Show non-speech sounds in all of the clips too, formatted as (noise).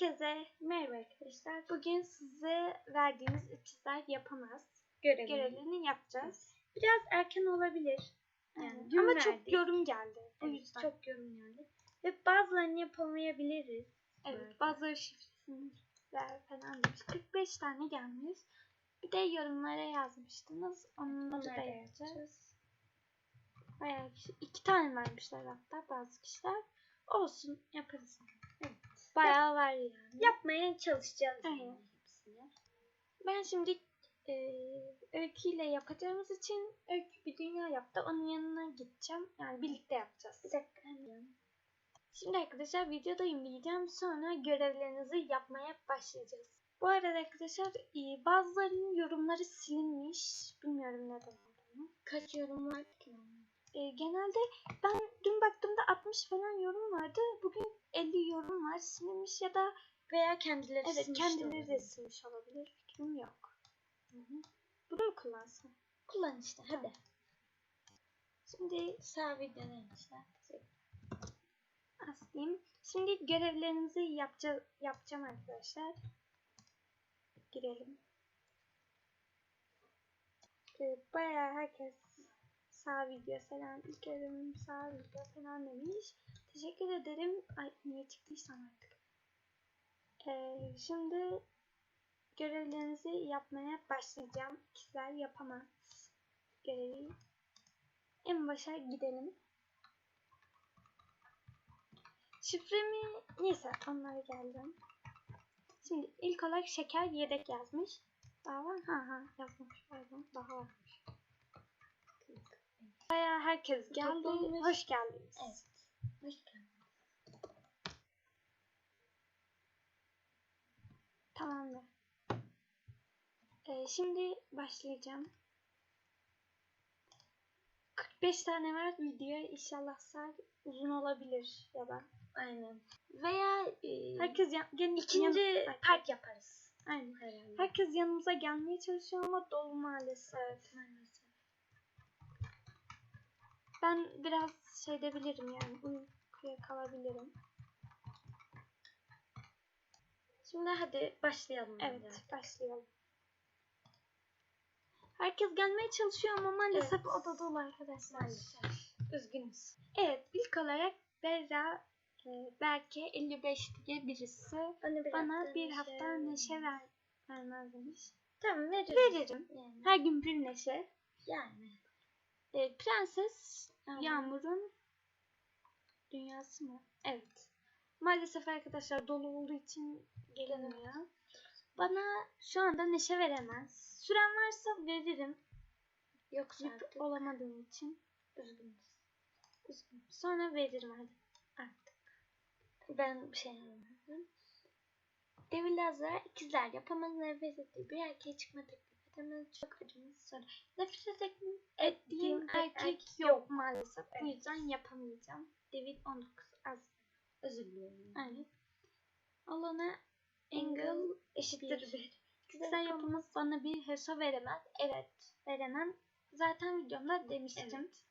Herkese merhaba arkadaşlar. Bugün size verdiğimiz ikizler yapamaz Görevi. görevlerini yapacağız. Biraz erken olabilir. Yani dün Ama çok verdik. yorum geldi. O Evet, yüzden. çok yorum geldi. Ve bazılarını yapamayabiliriz. evet, Böyle. bazıları şifresini ver falan demiş. 45 tane gelmiş. Bir de yorumlara yazmıştınız. Onları da yapacağız. Bayağı kişi. iki tane vermişler hatta bazı kişiler. Olsun yaparız. Bayağı var yani. Yapmaya çalışacağız. Aynen. yani hepsini. Ben şimdi e, Öykü ile yapacağımız için Öykü bir dünya yaptı. Onun yanına gideceğim. Yani birlikte yapacağız. Bir dakika. Şimdi arkadaşlar videodayım diyeceğim. Sonra görevlerinizi yapmaya başlayacağız. Bu arada arkadaşlar e, bazılarının yorumları silinmiş. Bilmiyorum neden olduğunu. Kaç yorum var ki? E, genelde ben dün baktığımda 60 falan yorum vardı. Bugün 50 yorum var. Silinmiş ya da Veya kendileri evet silmiş kendileri de silmiş olabilir. Fikrim yok. Hı hı. Bunu mu kullansam? Kullan işte hadi. Şimdi Sağ videodan işte. aslayayım. Şimdi görevlerimizi yapacağız, yapacağım arkadaşlar. Girelim. Ee, bayağı herkes sağ video falan ilk görevim sağ video falan demiş. Teşekkür ederim. Ay niye çıktıysam artık. Ee, şimdi görevlerinizi yapmaya başlayacağım. Kişiler yapamaz. Görevi. En başa gidelim. Şifremi neyse onlara geldim. Şimdi ilk olarak şeker yedek yazmış. Daha var ha ha yazmış pardon daha varmış. Bayağı herkes geldi. Toplanmış. Hoş geldiniz. Evet. Hoş geldin. Tamamdır. Ee, şimdi başlayacağım. 45 tane var video. İnşallah saat uzun olabilir ya da. Aynen. Veya e, Herkes yan, gelin ikinci yan- part yaparız. Aynen. Herhalde. Herkes yanımıza gelmeye çalışıyor ama dolu maalesef. Maalesef. Ben biraz şey edebilirim yani uykuya kalabilirim. Şimdi hadi başlayalım. Evet bence. başlayalım. Herkes gelmeye çalışıyor ama maalesef Evet. o da dolu arkadaşlar. Maalesef. Üzgünüz. Evet ilk olarak Berra e, Berke 55 diye birisi Bana bir bana hafta bir neşe hafta ver. neşe ver, vermez demiş. Tamam veririm. Veririm. Yani. Her gün bir neşe. yani. E, Prenses Tamam. Yağmur'un dünyası mı? Evet. Maalesef arkadaşlar dolu olduğu için gelemiyor. Bana şu anda neşe veremez. Süren varsa veririm. Yoksa artık olamadığım için. üzgünüz. Üzgünüm. Sonra veririm hadi. Artık. Ben bir şey anlamadım. Devil Azra ikizler yapamaz nefret ettiği bir erkeğe çıkma edemez. Çok acımız sonra. Nefret ettiğim, tek erkek yok maalesef. Bu Evet. yüzden yapamayacağım. David 19 az. Özür diliyorum. Evet. Alana Engel eşittir Bir. 1. Kişisel yapımız bana bir heso veremez. Evet veremem. Zaten videomda demiştim. Evet.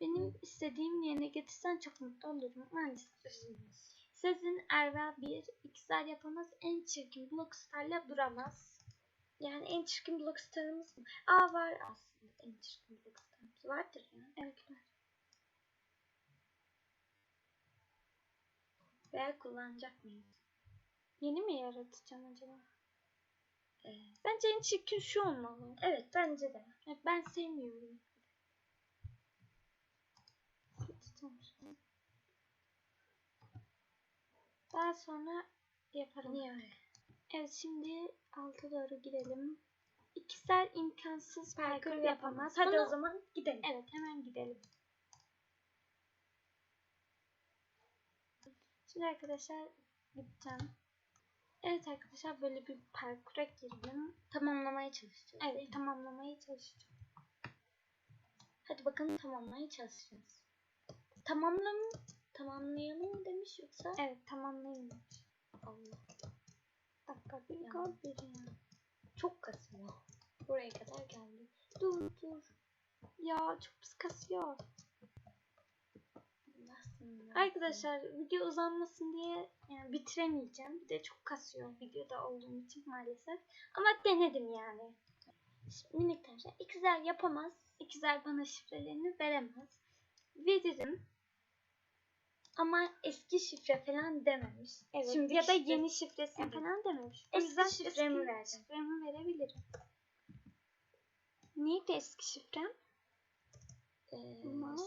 Benim istediğim yerine getirsen çok mutlu olurum. Maalesef. Sezin Erva 1. İkizler yapamaz. En çirkin Blockstar'la duramaz. Yani en çirkin blockstarımız mı? Aa var aslında en çirkin blockstarımız. Vardır ya. Evet var. Veya kullanacak mıyız? Yeni mi yaratacağım acaba? Ee, Bence en çirkin şu olmalı. evet bence de. Evet, ben sevmiyorum. Daha sonra yaparım. Niye öyle? Evet şimdi alta doğru gidelim. İkizler imkansız parkur Parkur yapamaz. Hadi Bana- o zaman gidelim. Evet hemen gidelim. Şimdi arkadaşlar gideceğim. Evet arkadaşlar böyle bir parkura girdim. Tamamlamaya çalışacağız. Evet tamamlamaya çalışacağım. Hadi bakalım tamamlamaya çalışacağız. Tamamlam tamamlayalım mı demiş yoksa? Evet tamamlayın. Allah. Dakika bir kal ya. Çok kasıyor. Buraya kadar geldik. Dur dur. Ya çok pis kasıyor. Nasıl? Arkadaşlar video uzanmasın diye Yani bitiremeyeceğim. Bir de çok kasıyor videoda olduğum için maalesef. Ama denedim yani. Minik tavşan ikizler yapamaz. İkizler bana şifrelerini veremez. Veririm. Ama eski şifre falan dememiş. Evet. Şimdi ya da şifre- yeni şifresini Evet. falan dememiş. O Eski yüzden şifremi vereceğim. şifremi verebilirim. Neydi eski şifrem? Ee,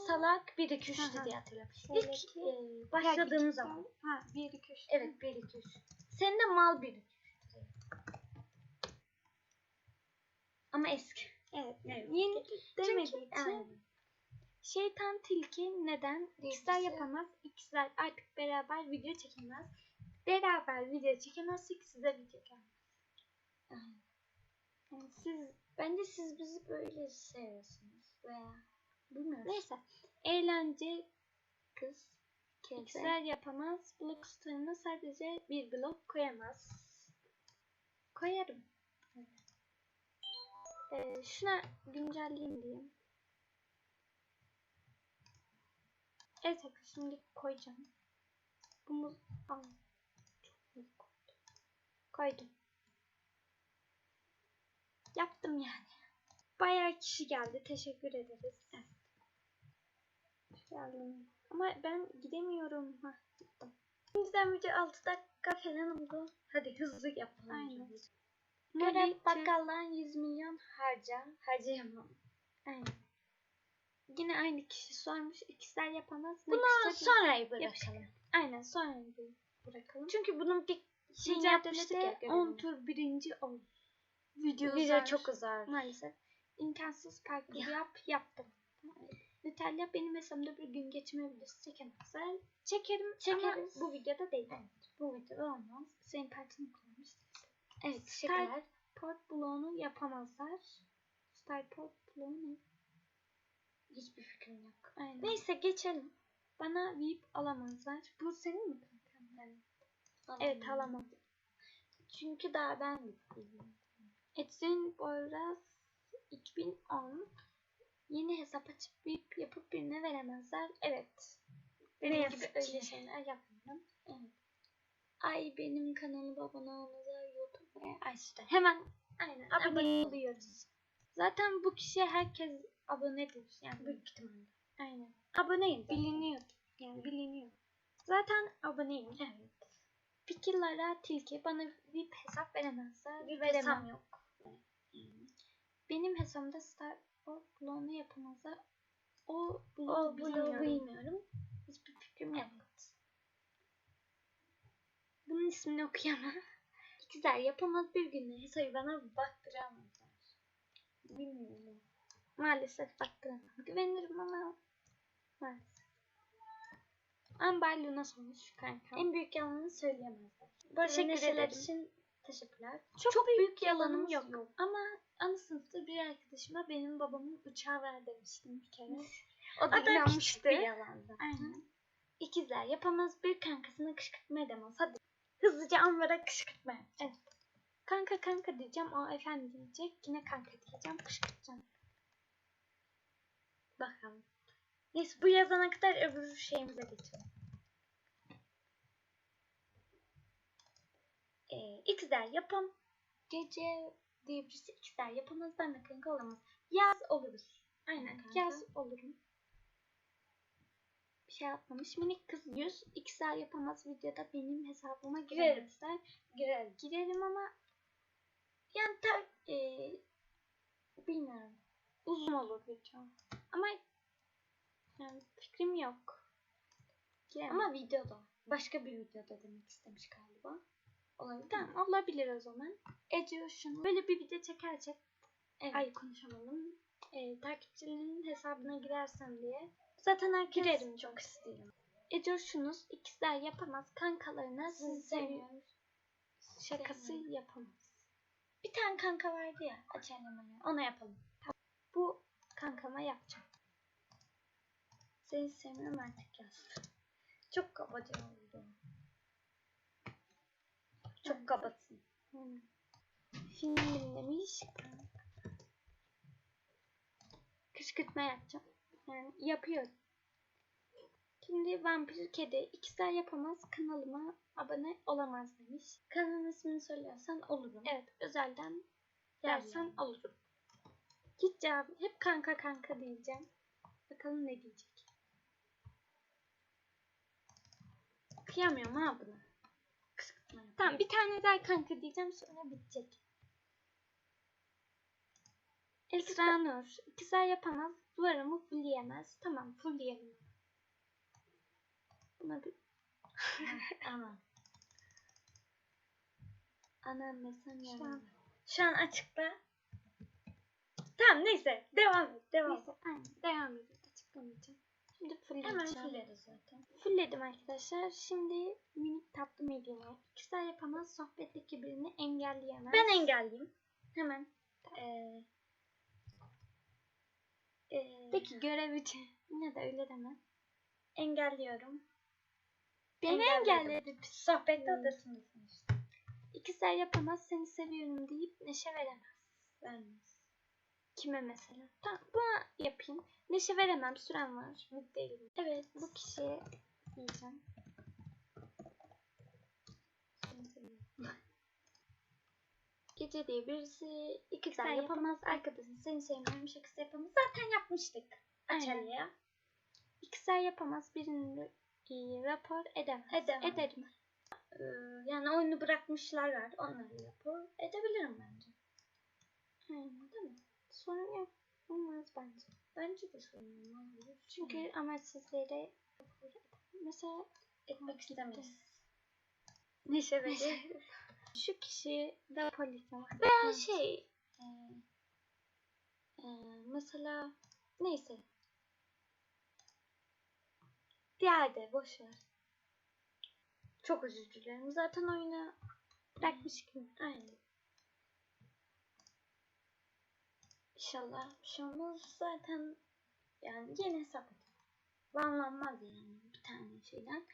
salak 1 2 3 Aha. diye hatırlıyorum. İlk e, başladığımız Ya, zaman. Ha 1 2 3. Evet 1 2 3. Senin de mal 1 Ama eski. Evet. Evet. Yeni demediği için Aynen. Şeytan tilki neden? İkizler Dizisi. yapamaz. İkizler artık beraber video çekemez. Beraber video çekemezse size video gelmez. Aynen. Yani siz Bence siz bizi böyle seviyorsunuz veya bilmiyorum. neyse eğlence kız. İkizler yapamaz. Blok starına sadece bir blok koyamaz. Koyarım. Ee, şuna güncelleyeyim diyeyim. Evet arkadaşlar şimdi koyacağım. Bunu al. Çok iyi koydum. Koydum. Yaptım yani. Bayağı kişi geldi. Teşekkür ederiz. Geldim. Ama ben gidemiyorum. Ha, gittim. Şimdiden video 6 dakika falan oldu. Hadi hızlı yapalım. Aynen. Görev bakkaldan 100 milyon harca. Harcayamam. Aynen. Yine aynı kişi sormuş. İkizler yapamaz. Bunu step- sonra bırakalım. Aynen sonra bırakalım. Çünkü bunun bir Şimdi yapmıştık ya. yapmıştık 10 tur birinci ol. Video, Video uzar. çok uzar. Maalesef. İmkansız parkur Ya. yap yaptım. Natalia benim hesabımda bir gün geçme videosu çekemezler. Çekerim Çekeriz. ama bu videoda değil. Evet. Bu videoda olmaz. Senin partini kullanmış. Evet teşekkürler. Port bloğunu yapamazlar. Starport bloğu ne? Hiçbir fikrim yok. Aynen. Neyse geçelim. Bana VIP alamazlar. Bu senin mi kankan? Evet. Evet alamam. Çünkü daha ben bilmiyorum. Edson Boraz 2010 yeni hesap açıp VIP yapıp birine veremezler. Evet. Benim Ne gibi öyle ki. şeyler yapmıyorum. Evet. Ay benim kanalıma abone olmalı YouTube'a açtı. Hemen aynen abone, Abone oluyoruz. Zaten bu kişiye herkes abonedir. Yani Büyük ihtimalle. aynen. Aboneyim. Biliniyor. Yani biliniyor. Zaten aboneyim. Evet. Fikirlara tilki bana VIP hesap veremezler. Bir hesap yok. Benim hesabımda Star o bloğunu yapamazlar. O bloğu O bloğu bilmiyorum. Hiçbir fikrim yok. Evet. Bunun ismini okuyamam. İkizler yapamaz bir günde hesabı bana baktıramazlar. Bilmiyorum. Maalesef baktıramam. Güvenirim ama maalesef. Amber Luna sormuş kanka. En büyük yalanını söyleyemezler. Teşekkür Neşeler ederim. için teşekkürler. çok, büyük, yalanımız yalanım yok. yok. Ama anı sınıfta bir arkadaşıma benim babamın uçağı ver demiştim bir kere. O da inanmıştı. bir yalandı. Aynen. İkizler yapamaz bir kankasını kışkırtma edemez. Hadi. Hızlıca Amber'a kışkırtma. Evet. Kanka kanka diyeceğim. O efendim diyecek. Yine kanka diyeceğim. Kışkırtacağım. Bakalım. Neyse bu yazana kadar öbür şeyimize geçelim. Ee, ikizler yapam. Gece diye birisi ikizler yapamaz. Ben de kanka olamaz. Yaz oluruz. Aynen. kanka. Yaz olurum. Bir şey yapmamış. Minik kız 100. İkizler yapamaz videoda benim hesabıma Girerim. giremezler. Girer. Girerim ama Yani ta, e, bilmiyorum. Uzun olur video. Ama yani fikrim yok. Giremem. Ama videoda. Başka bir videoda demek istemiş galiba. Olabilir mi? Tamam olabilir o zaman. Ece şunu böyle bir video çekersek Evet. ay konuşamadım. Ee, takipçilerinin hesabına girersem diye. Zaten herkes Girerim çok istiyor. Ece şunuz ikizler yapamaz kankalarına Sizi sizi seviyor seviyoruz. şakası yapamaz. Bir tane kanka vardı ya açarlamaya. Ona yapalım. Kankama yapacağım. Seni sevmiyorum artık yaz. Çok kabaca oldu. Çok kabasın. Hmm. Film dinlemiş. Kışkırtma yapacağım. Yani yapıyorum. Şimdi vampir kedi ikizler yapamaz kanalıma abone olamaz demiş. Kanalın ismini söylersen olurum. Evet özelden dersen olurum. Cevap hep kanka kanka diyeceğim. Bakalım ne diyecek. Kıyamıyorum ha buna. Tamam bir tane daha kanka diyeceğim sonra bitecek. Esra Nur. İkizler yapamaz. Duvarımı fullleyemez. Tamam fullleyelim. Buna bir (laughs) Ama anam an, şu an açıkta. Tamam neyse devam et devam. Neyse aynen devam edelim. Açıklamayacağım. Şimdi fullleyeceğim. Hemen fulleriz zaten. Fullledim arkadaşlar. Şimdi minik tatlı medium'a. İkizler yapamaz. Sohbetteki birini engelleyemez. Ben engelliyim. Hemen. Ee, ee, Peki görev için. Yine de öyle deme. engelliyorum. Beni engelledi. Sohbette Hmm. odasındasın işte. İkizler yapamaz. Seni seviyorum deyip neşe veremez. Vermez. Kime mesela? Tamam buna yapayım. Neşe veremem. Süren var. Değilim. Evet bu kişiye diyeceğim. Gece diye birisi ikizler Sen yapamaz. Arkadaşın seni sevmiyorum. Şakası yapamaz. Zaten yapmıştık. Açelya'ya. İkizler yapamaz. Birini rapor edemez. Edemem. Ederim. Ee, yani oyunu bırakmışlar var. Onları rapor edebilirim bence. Aynen değil mi? Sorun yok. Olmaz bence. Bence de sorun olmaz. Çünkü amaçsız yere rapor edemem. Mesela etmek istemeyiz. Neşe verir. (laughs) Şu kişi de polisim. Veya şey e, Ee, mesela neyse. Diğer de boş ver. çok özür dilerim. Zaten oyunu Bırakmış gibi. aynen. İnşallah bir şey olmaz. Zaten yani yeni hesap. Banlanmaz yani bir tane şeyden.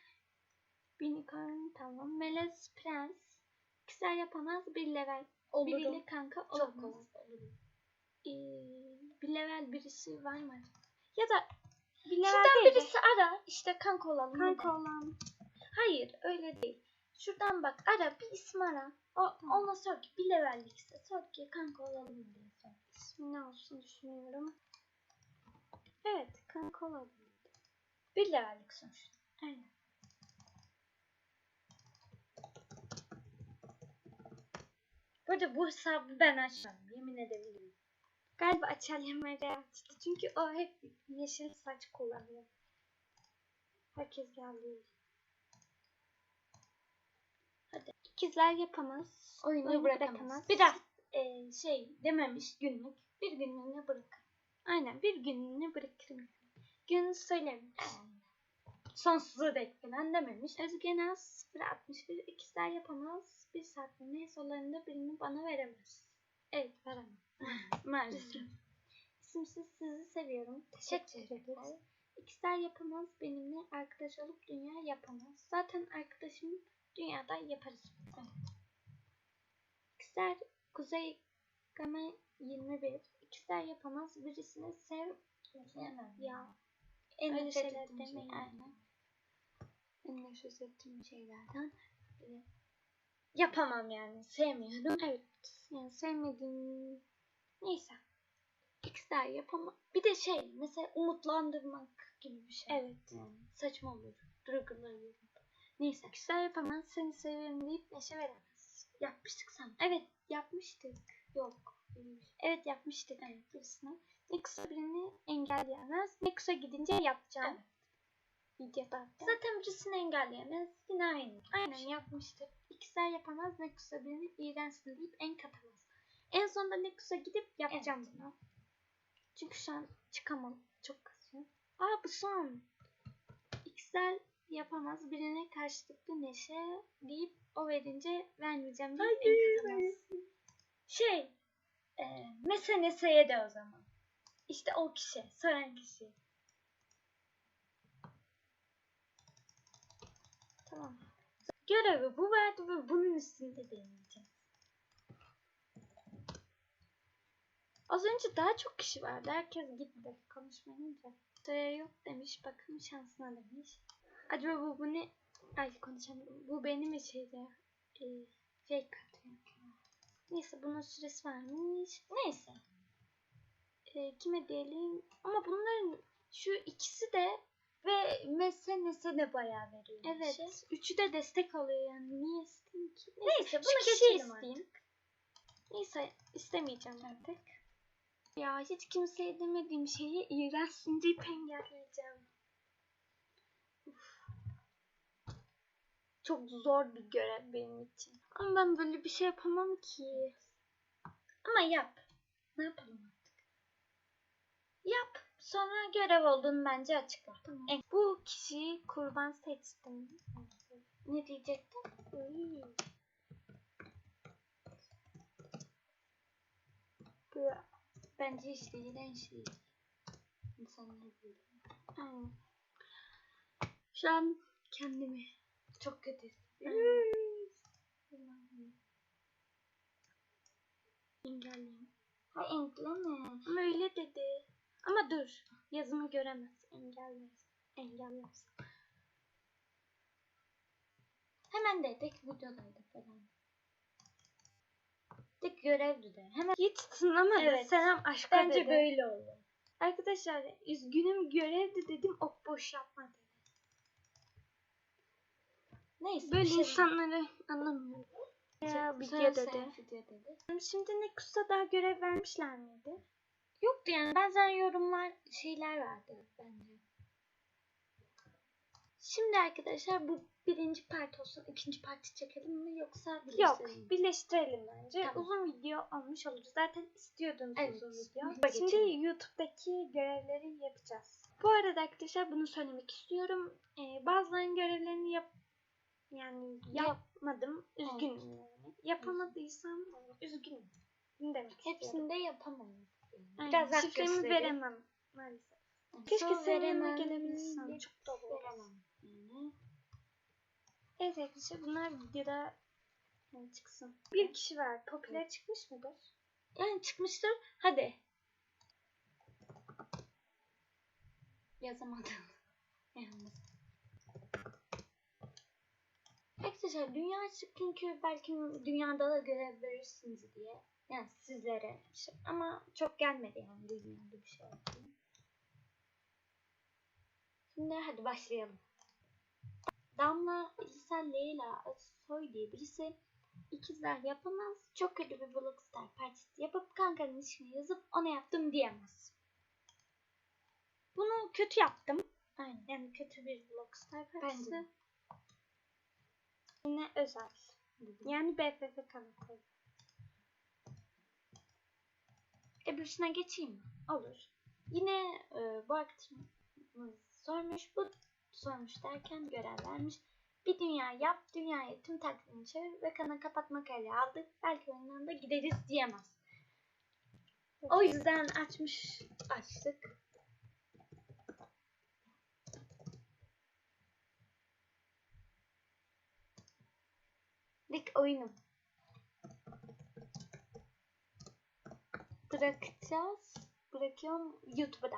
Unicorn tamam. Melez Prens. Kişiler yapamaz. Bir level. Olurum. Biriyle kanka Çok olamaz. kolay olurum. Ee, bir level birisi var mı? Ya da bir level Şuradan değil de birisi ara işte kanka olalım. kanka olan. Hayır öyle değil. Şuradan bak ara bir isim ara. O, Tamam. Ona sor ki bir levellikse sor ki kanka olalım diye. İsmi ne olsun düşünüyorum. Evet kanka olabilir. Bir levellik sonuçta. Aynen. Bu arada bu hesabı ben açmadım. Yemin edebilirim. Galiba Açelya Meryem açtı. Çünkü o hep yeşil saç kullanıyor. Herkes geldi. Hadi. İkizler yapamaz. Oyunu, Oyunu bırakamaz. bırakamaz. Biraz e, şey dememiş günlük. Bir günlüğüne bırakır. Aynen bir gününü bırakırım. Gün söylemiş. Sonsuza dek falan dememiş. Özge Naz 061 ikizler yapamaz. Bir saatliğine sorularında birini bana veremez. Evet veremem. (laughs) Maalesef. İsimsiz sizi seviyorum. Teşekkür ederiz. İkizler yapamaz. Benimle arkadaş olup dünya yapamaz. Zaten arkadaşım dünyada yaparız. Evet. İkizler Kuzey Game 21. İkizler yapamaz. Birisini sev ya. En Öyle nefret ettiğim demeyin. şey. Aynen. En nefret ettiğim şeylerden. Yapamam yani. Sevmiyorum. Evet. Yani sevmediğim neyse. İkizler yapamaz. Bir de şey Mesela umutlandırmak gibi bir şey. evet. Yani saçma olur. Duyguları Neyse. İkizler yapamaz. Seni seviyorum deyip neşe veremez. yapmıştık sanki. Evet yapmıştık. Yok. Evet yapmıştık. Evet. Birisine. Nexus'a birini engelleyemez. Nexus'a gidince yapacağım. Evet. Videoda. Zaten birisini engelleyemez. Yine aynı. Aynen yapmıştık. İkizler yapamaz. Nexus'a birini iğrençsin deyip en katamaz. En sonunda Nexus'a gidip yapacağım bunu. Çünkü şu an çıkamam. Çok kasıyor. Aa bu son. İkizler yapamaz. Birine karşılıklı neşe deyip o verince vermeyeceğim deyip en. Şey. E, meseleseye de o zaman. İşte o kişi. Soran kişi. Tamam. Görevi bu verdi ve bunun üstünde deneyeceğim. Az önce daha çok kişi vardı. Herkes gitti konuşmayınca. Sıraya yok demiş. Bakın şansına demiş. Acaba bu, bu ne? Ay konuşamıyorum. Bu benim şeyde. E, fake atıyor. Neyse bunun süresi varmış. Neyse. E, kime diyelim? Ama bunların şu ikisi de Ve mesene de bayağı veriyor. evet. şey. Üçü de destek alıyor yani. Niye isteyeyim ki? Neyse Şu bunu geçelim isteyeyim. Neyse istemeyeceğim artık. Ya hiç kimseye demediğim şeyi iğrenç deyip engelleyeceğim. Çok zor bir görev benim için. Ama ben böyle bir şey yapamam ki. Ama yap. Ne yapalım artık? Yap. Sonra görev olduğunu bence açıkla. Tamam. En- Bu kişiyi kurban seçtim. Ne diyecektin? Uy. Bu Bence iğrenç değil. İnsanlar böyle. Aynen. Şu an kendimi Çok kötü. engelleyeyim. Ha enkleme. Ama öyle dedi. Ama dur. Yazımı göremez. Engelleriz. Engelleriz. Hemen de tek videodaydı falan. Tek görevdi de. Hemen Hiç tınlamadı. Evet. Selam aşka bence dedi. böyle oldu. Arkadaşlar üzgünüm görevdi dedim. Ok boş yapma dedi. Neyse. Böyle şey insanları anlamıyorum. Ya video dedi. dedi. Şimdi ne kusa daha görev vermişler miydi? Yoktu yani bazen yorumlar şeyler vardı bence. Şimdi arkadaşlar bu birinci part olsun. ikinci parti çekelim mi yoksa Yok, birleştirelim mi? birleştirelim bence. Tamam. Uzun video olmuş olur. Zaten istiyordunuz Evet, uzun video. videoya Şimdi geçelim. YouTube'daki görevleri yapacağız. Bu arada arkadaşlar bunu söylemek istiyorum. Ee, bazılarının görevlerini yap yani Yap. yapmadım. Üzgünüm yani. Yapamadıysam üzgünüm. Bunu demek istiyorum. Hepsini de yapamayız. Yani. Aynen. Biraz Şifremi veremem maalesef. Keşke son senin yanına veremem, gelebilsem. hep Çok dolu veremem. Yani. Evet arkadaşlar bunlar videoda yani çıksın. Bir kişi var. Popüler çıkmış mıdır? yani çıkmıştır. Hadi. Yazamadım. (laughs) Yalnız. Arkadaşlar dünya çünkü belki dünyada da görev verirsiniz diye. Yani sizlere. Ama çok gelmedi yani dünyada bir şey oldu. Şimdi hadi başlayalım. Damla, İsa, Leyla, Soy diye birisi ikizler yapamaz. Çok kötü bir Blockstar partisi yapıp kankanın ismini yazıp ona yaptım diyemez. Bunu kötü yaptım. Aynen. Yani kötü bir Blockstar Bence partisi. de. Yine özel. Yani BFF kanalı. Öbürsüne geçeyim mi? Olur. Yine e, bu arkadaşımız sormuş. Bu sormuş derken görev vermiş. Bir dünya yap, dünyayı tüm taklidini çevir ve kana kapatma kararı aldık. Belki oyundan da gideriz diyemez. O yüzden açmış, açtık. Dik oyunu. Bırakacağız. Bırakıyorum YouTube'da.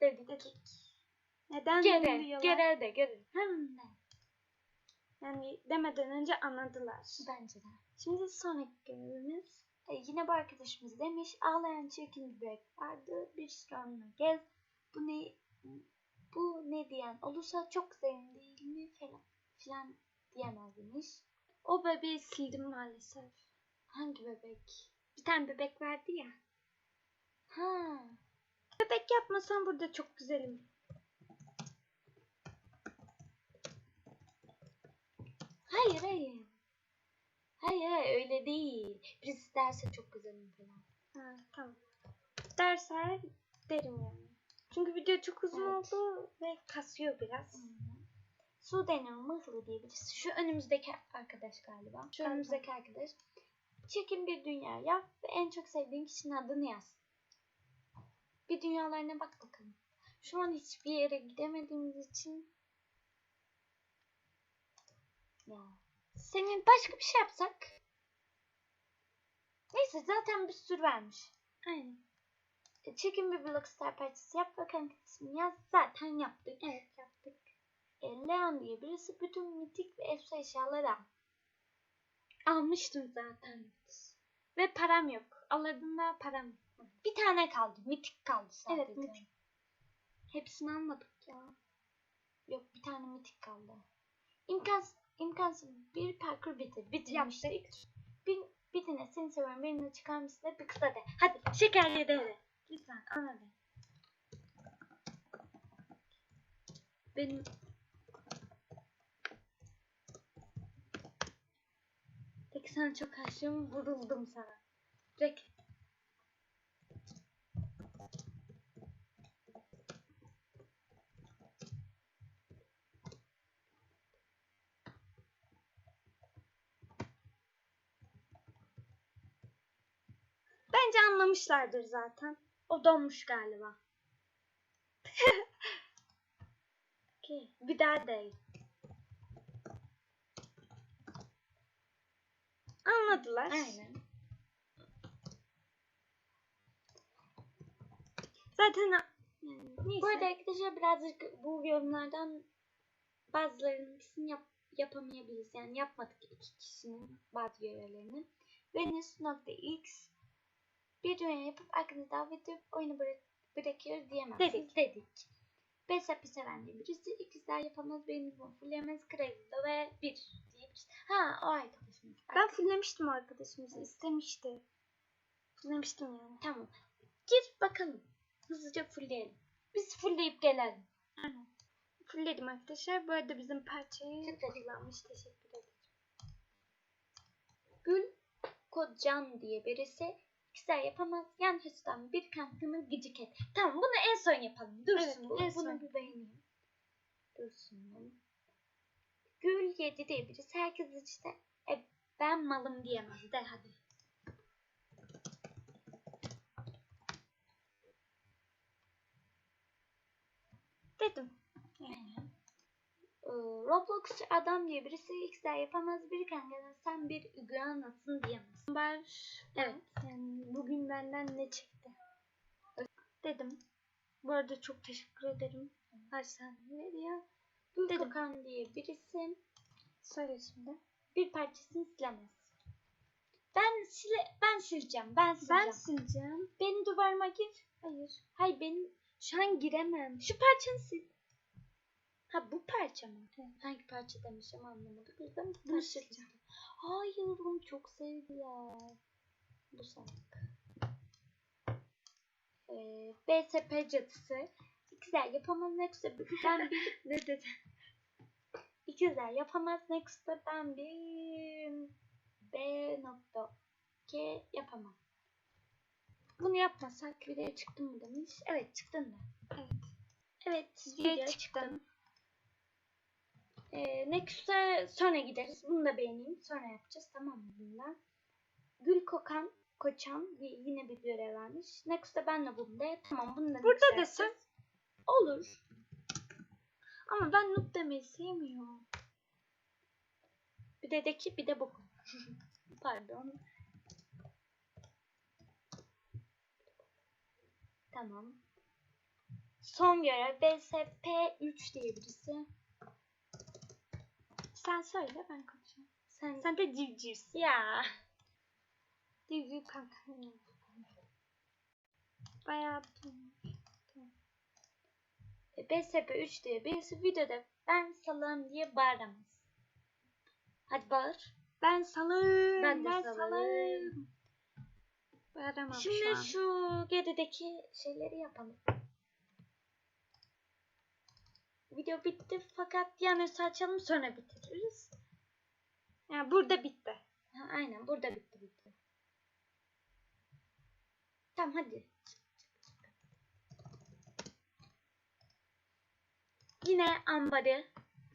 Dedik. Dedik. Neden diyorlar? görev de görev. Hem de. Yani demeden önce anladılar. Bence de. Şimdi sonraki görevimiz. E, yine bu arkadaşımız demiş ağlayan çirkin bir bebek vardı bir süre onunla gez bu ne bu ne diyen olursa çok güzel değil mi falan filan diyemez demiş. O bebeği sildim maalesef. Hangi bebek? Bir tane bebek vardı ya. Ha Bebek yapmasam burada çok güzelim. hayır hayır. Hayır hayır öyle değil. Birisi derse çok güzelim falan. Ha, tamam. Dersler derim yani. Çünkü video çok uzun Evet. oldu ve kasıyor biraz. Aynen. Sude'nin mıhlı diye birisi. Şu önümüzdeki arkadaş galiba. Şu Galiba. önümüzdeki arkadaş. Çekin bir dünya yap ve en çok sevdiğin kişinin adını yaz. Bir dünyalarına bak bakalım. Şu an hiçbir yere gidemediğimiz için ya senin başka bir şey yapsak neyse zaten bir sürü vermiş. Aynen. E, Çekin bir Blockstar parçası yap ismini yaz. Zaten yaptık. Evet yaptık. E, Leon diye birisi bütün mitik ve efsane eşyaları al. Almıştım zaten. Ve param yok. Alırdığımda param yok. Bir tane kaldı. Mitik kaldı sadece. Evet mitik. Hepsini almadık ya. Yok bir tane mitik kaldı. İmkansız, imkansız bir parkur bitir. Bitirmiştik. Bir, bir tane seni seviyorum benimle çıkar mısın de bir kısa de. Hadi şekerli de hele. Lütfen ana de. Benim Peki sana çok aşığım vuruldum sana. Direkt Bence anlamışlardır zaten. O donmuş galiba. (laughs) Okey. Bir daha değil. Anladılar. Aynen. Zaten neyse. Bu arada arkadaşlar birazcık bu yorumlardan bazılarının yap, yapamayabiliriz. Yani yapmadık iki kişinin bazı görevlerini. Venus.x bir dünya yapıp arkadaşı davet edip oyunu bırak, bırakıyoruz diyemezsiniz. Dedik. Dedik. Beş hapis seven diye birisi. ikizler yapamaz, benim bu fullemez, Crazy'de ve bir diye birisi. Ha o arkadaşımız. ben fullemiştim arkadaşımızı. istemişti. Fullemiştim yani. Tamam. Gir bakalım. Hızlıca fullleyelim. Biz fullleyip gelelim. Aynen. Fullledim arkadaşlar. Bu arada bizim parçayı Tıkladık. kullanmış. Teşekkür ederim. Gül Kocan diye birisi ikizler yapamaz. Yan hırsdan bir kankını gıcık et. Tamam bunu en son yapalım. Dursun Evet, bu. en Bunu bir beğeneyim. Dursun. Gül yedi diye birisi herkes işte e, ben malım diyemez de hadi. Dedim. Aynen. Ee, Roblox adam diye birisi ikizler yapamaz bir kankadan sen bir iguanasın diyemez. Bar Evet. yani bugün benden ne çıktı? Dedim. Bu arada çok teşekkür ederim. Her saniye ya. Gül Dedim. Kokan diye birisi Söyle şimdi. bir parçasını silemez. Ben sile ben sileceğim. Ben sileceğim. Ben sileceğim. Benim duvarıma gir. Hayır. Hayır benim Şu an giremem. şu parçanı sil. Ha bu parça mı? Hangi parça demişim anlamadık. O yüzden bu sileceğim. Hayır onu çok sevdi ya. Bu salak. Ee, BSP cadısı. İkizler yapamaz Nexus'ta (laughs) ben bir Ne dedi? İkizler yapamaz Nexus'ta ben bir B nokta K yapamam. Bunu yapmasak Videoya çıktın mı demiş. Evet çıktın da. Evet. Evet Videoya videoya çıktım. Nexus'a sonra gideriz. Bunu da beğeneyim. Sonra yapacağız tamam mı bundan? Gül kokan koçan yine bir görev vermiş. Nexus'ta ben de bunu de. Tamam bunu da Burada yapacağız. Olur. Ama ben noob demeyi sevmiyorum. Bir de de ki bir de bu. (laughs) Pardon. Tamam. Son görev BSP3 diye birisi. Sen söyle ben konuşayım. Sen, Sen de civcivsin. ya Civciv kanka. Bayağı BSP3 diye birisi videoda ben salağım diye bağıramaz. Hadi bağır. ben salım. Ben de salım. salağım. Bağıramam şu Şimdi an. şu gerideki şeyleri yapalım. Video bitti fakat yani açalım sonra bitiririz. Yani burada bitti. Ha, aynen burada bitti video. Tamam hadi. Yine ambarı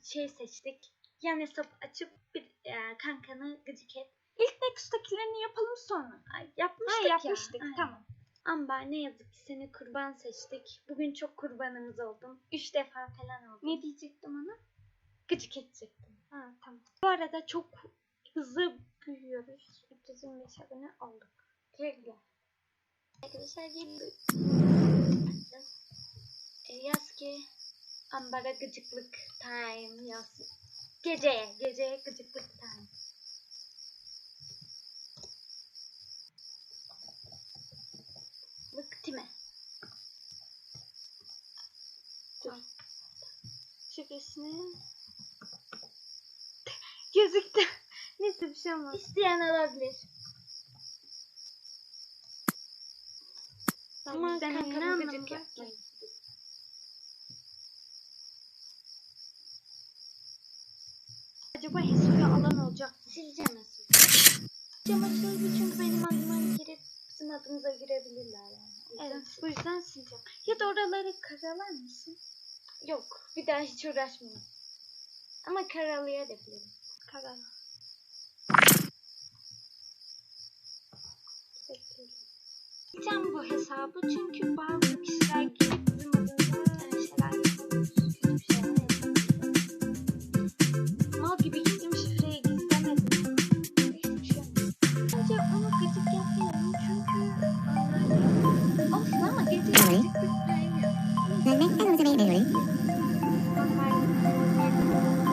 şey seçtik. Yan hesap açıp bir e, kankanı gıcık et. İlk Nexus'takilerini yapalım sonra. Ay, yapmıştık Ha, ya. yapmıştık. Aynen. Tamam. Amber ne yazık ki seni kurban seçtik. Bugün çok kurbanımız oldun. Üç defa falan oldu. Ne diyecektim ona? Gıcık edecektim. Ha tamam. Bu arada çok hızlı büyüyoruz. 325 abone olduk. Güle Arkadaşlar bir e, yaz ki Amber'a gıcıklık time yaz. geceye, geceye gıcıklık time. Bıktime. Dur. Şifresini (laughs) gözüktü. (laughs) Neyse bir şey olmaz. İsteyen alabilir. Ama bizden kanka ne anlamı. Acaba Heso'ya alan olacak mı? Sileceğim mesela. Sileceğim açıldı çünkü benim adıma girip bizim adımıza girebilirler yani. Evet bu yüzden sileceğim. Ya da oraları karalar mısın? Yok bir daha hiç uğraşmayayım. Ama karalayabilirim. Karala. Bekleyelim. Bu hesabı çünkü bazı kişiler girip ama gece gıcıklık time yok. Make